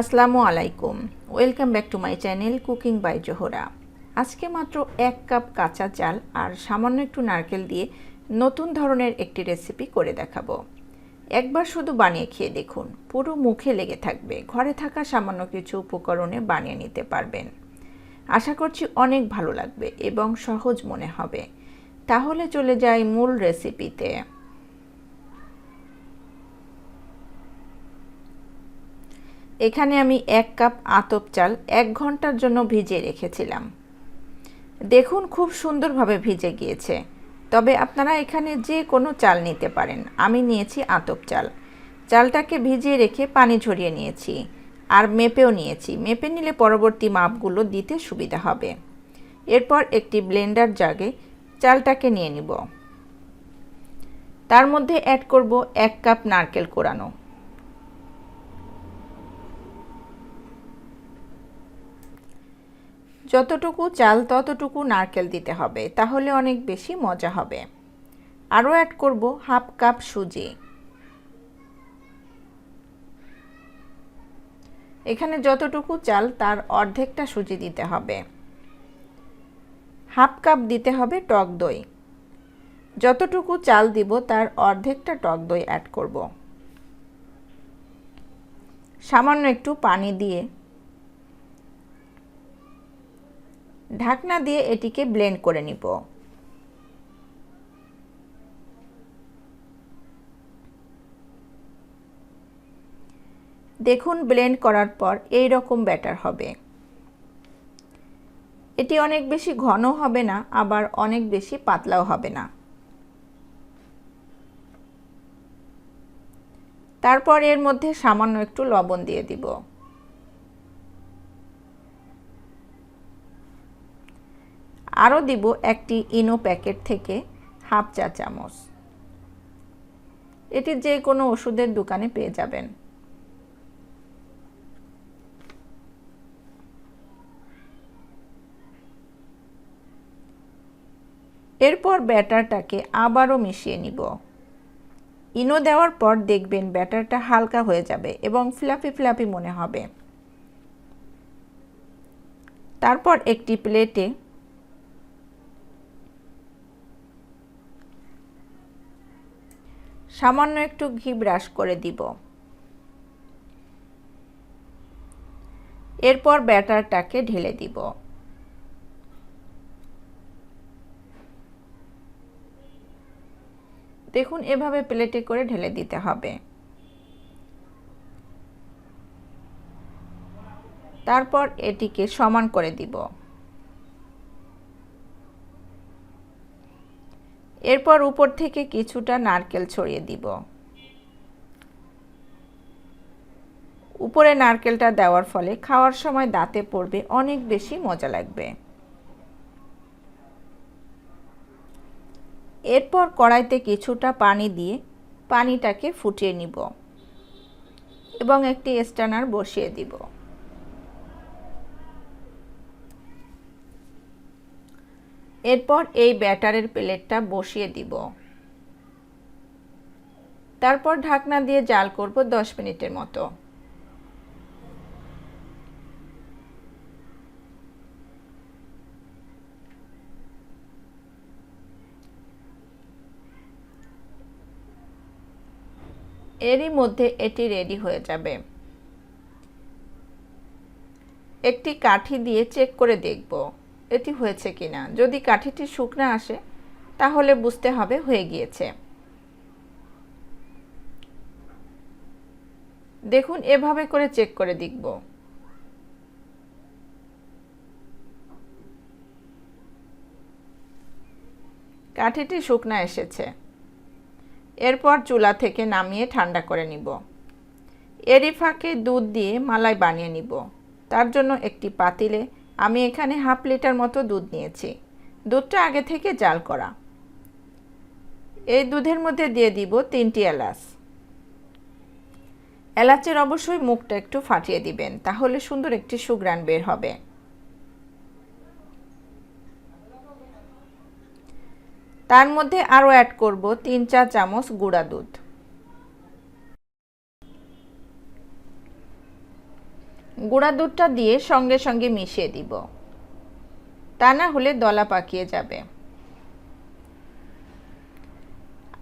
আসসালামু আলাইকুম। Welcome back to my channel cooking by Zohra আজকে মাত্র এক কাপ কাঁচা চাল আর সামান্য একটু নারকেল দিয়ে নতুন ধরনের একটি রেসিপি করে দেখাবো। একবার শুধু বানিয়ে খেয়ে দেখুন, পুরো মুখে লেগে থাকবে। ঘরে থাকা সামান্য কিছু উপকরণে বানিয়ে নিতে পারবেন। আশা করছি অনেক ভালো লাগবে এবং সহজ মনে হবে। তাহলে চলে যাই মূল রেসিপিতে এখানে আমি এক কাপ আতপ চাল এক ঘণ্টার জন্য ভিজিয়ে রেখেছিলাম। দেখুন খুব সুন্দরভাবে ভিজে গিয়েছে। তবে আপনারা এখানে যে কোনো চাল নিতে পারেন। আমি নিয়েছি আতপ চাল। চালটাকে ভিজিয়ে রেখে পানি ঝরিয়ে নিয়েছি আর মেপেও নিয়েছি। মেপে নিলে পরবর্তী মাপগুলো দিতে সুবিধা হবে। এরপর একটি ব্লেন্ডার জাগে চালটাকে নিয়ে নিব। তার মধ্যে অ্যাড করব এক কাপ নারকেল কোরানো। যতটুকু চাল, ততটুকু নারকেল দিতে হবে, তাহলে অনেক বেশি মজা হবে। আরও অ্যাড করব হাফ কাপ সুজি। এখানে যতটুকু চাল, তার অর্ধেকটা সুজি দিতে হবে। হাফ কাপ দিতে হবে টক দই। যতটুকু চাল দিব, তার অর্ধেকটা টক দই অ্যাড করব। সামান্য একটু পানি দিয়ে ঢাকনা দিয়ে এটিকে ব্লেন্ড করে নিব। দেখুন ব্লেন্ড করার পর এই রকম ব্যাটার হবে। এটি অনেক বেশি ঘন হবে না, আবার অনেক বেশি পাতলাও হবে না। তারপর এর মধ্যে সামান্য একটু লবণ দিয়ে দিব। আরও দিব একটি ইনো প্যাকেট থেকে হাফ চা চামচ। এটি যে কোনো ওষুধের দোকানে পেয়ে যাবেন। এরপর ব্যাটারটাকে আবারও মিশিয়ে নিব। ইনো দেওয়ার পর দেখবেন ব্যাটারটা হালকা হয়ে যাবে এবং ফ্লাপি ফ্লাপি মনে হবে। তারপর একটি প্লেটে সামান্য একটু ঘি ব্রাশ করে দিব। এরপর ব্যাটারটাকে ঢেলে দিব। দেখুন, এভাবে প্লেটে করে ঢেলে দিতে হবে। তারপর এটিকে সমান করে দিব। এরপর উপর থেকে কিছুটা নারকেল ছড়িয়ে দিব। উপরে নারকেলটা দেওয়ার ফলে খাওয়ার সময় দাঁতে পড়বে, অনেক বেশি মজা লাগবে। এরপর কড়াইতে কিছুটা পানি দিয়ে পানিটাকে ফুটিয়ে নিব এবং একটি স্ট্যানার বসিয়ে দিব। এরপর এই ব্যাটারের প্লেটটা বসিয়ে দিব। তারপর ঢাকনা দিয়ে জাল করব দশ মিনিটের মতো। এরই মধ্যে এটি রেডি হয়ে যাবে। একটি কাঠি দিয়ে চেক করে দেখব। এটি হয়েছে কিনা। যদি কাঠিটি শুকনা আসে, তাহলে বুঝতে হবে হয়ে গিয়েছে। দেখুন, এভাবে করে চেক করে দেখব। কাঠিটি শুকনা এসেছে। এরপর চুলা থেকে নামিয়ে ঠান্ডা করে নিব। এরই ফাঁকে দুধ দিয়ে মালাই বানিয়ে নিব। তার জন্য একটি পাতিলে আমি এখানে হাফ লিটার মতো দুধ নিয়েছি। দুধটা আগে থেকে জাল করা। এই দুধের মধ্যে দিয়ে দিব তিনটি এলাচ। এলাচের অবশ্যই মুখটা একটু ফাটিয়ে দিবেন, তাহলে সুন্দর একটি সুগ্রান বের হবে। তার মধ্যে আরও অ্যাড করব তিন চা চামচ গুঁড়া দুধ। গুঁড়া দুধটা দিয়ে সঙ্গে সঙ্গে মিশিয়ে দিব। তা না হলে দলা পাকিয়ে যাবে।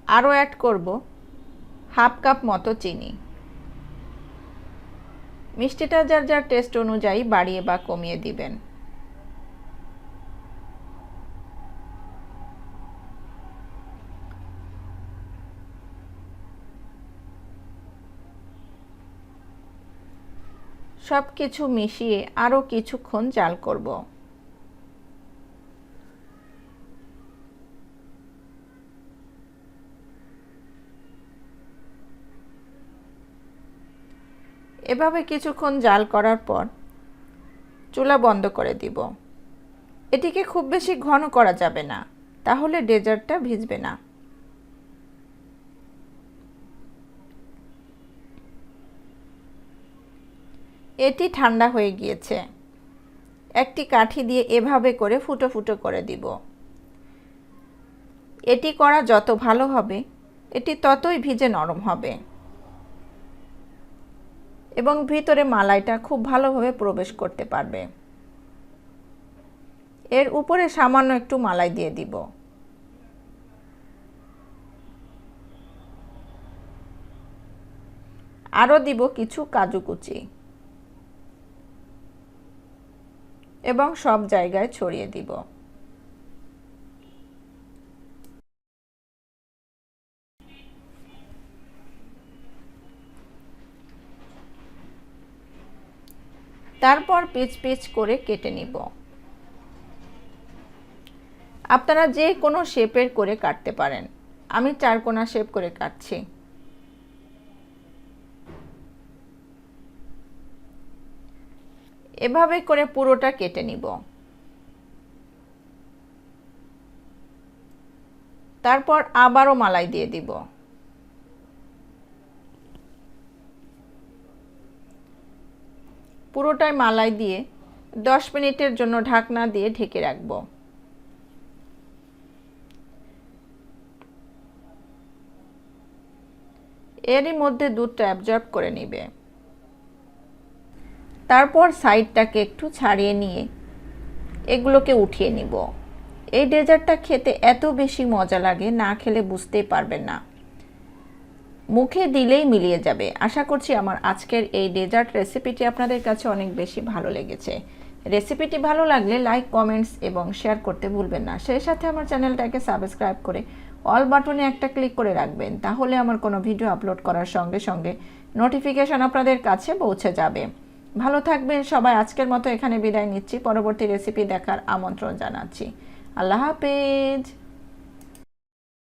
আরও অ্যাড করব হাফ কাপ মতো চিনি। মিষ্টিটা যার যার টেস্ট অনুযায়ী বাড়িয়ে বা কমিয়ে দিবেন। সব কিছু মিশিয়ে আরও কিছুক্ষণ জাল করব। এভাবে কিছুক্ষণ জাল করার পর চুলা বন্ধ করে দিব। এটিকে খুব বেশি ঘন করা যাবে না, তাহলে ডেজার্টটা ভিজবে না। এটি ঠান্ডা হয়ে গিয়েছে। একটি কাঠি দিয়ে এভাবে করে ফুটো ফুটো করে দিব। এটি করা যত ভালো হবে, এটি ততই ভিজে নরম হবে। এবং ভিতরে মালাইটা খুব ভালোভাবে প্রবেশ করতে পারবে। এর উপরে সামান্য একটু মালাই দিয়ে দিব। আরও দিব কিছু কাজু কুচি। এবং সব জায়গায় ছড়িয়ে দিব। তারপর পিচ পিচ করে কেটে নিব। আপনারা যে কোনো শেপের করে কাটতে পারেন। আমি চারকোনা শেপ করে কাটছি। এভাবে করে পুরোটা কেটে নিব। তারপর আবারও মালাই দিয়ে দিব। পুরোটাই মালাই দিয়ে দশ মিনিটের জন্য ঢাকনা দিয়ে ঢেকে রাখব। এরই মধ্যে দুধটা অ্যাবজর্ব করে নিবে। তারপর সাইডটাকে একটু ছাড়িয়ে নিয়ে এগুলোকে উঠিয়ে নিব। এই ডেজার্টটা খেতে এত বেশি মজা লাগে, না খেলে বুঝতেই পারবেন না। মুখে দিলেই মিলিয়ে যাবে। আশা করছি আমার আজকের এই ডেজার্ট রেসিপিটি আপনাদের কাছে অনেক বেশি ভালো লেগেছে। রেসিপিটি ভালো লাগলে লাইক, কমেন্টস এবং শেয়ার করতে ভুলবেন না। সেই সাথে আমার চ্যানেলটাকে সাবস্ক্রাইব করে অল বাটনে একটা ক্লিক করে রাখবেন, তাহলে আমার কোনো ভিডিও আপলোড করার সঙ্গে সঙ্গে নোটিফিকেশন আপনাদের কাছে পৌঁছে যাবে। ভালো থাকবেন সবাই, আজকের মতো এখানে বিদায় নিচ্ছি। পরবর্তী রেসিপি দেখার আমন্ত্রণ জানাচ্ছি। আল্লাহ হাফেজ।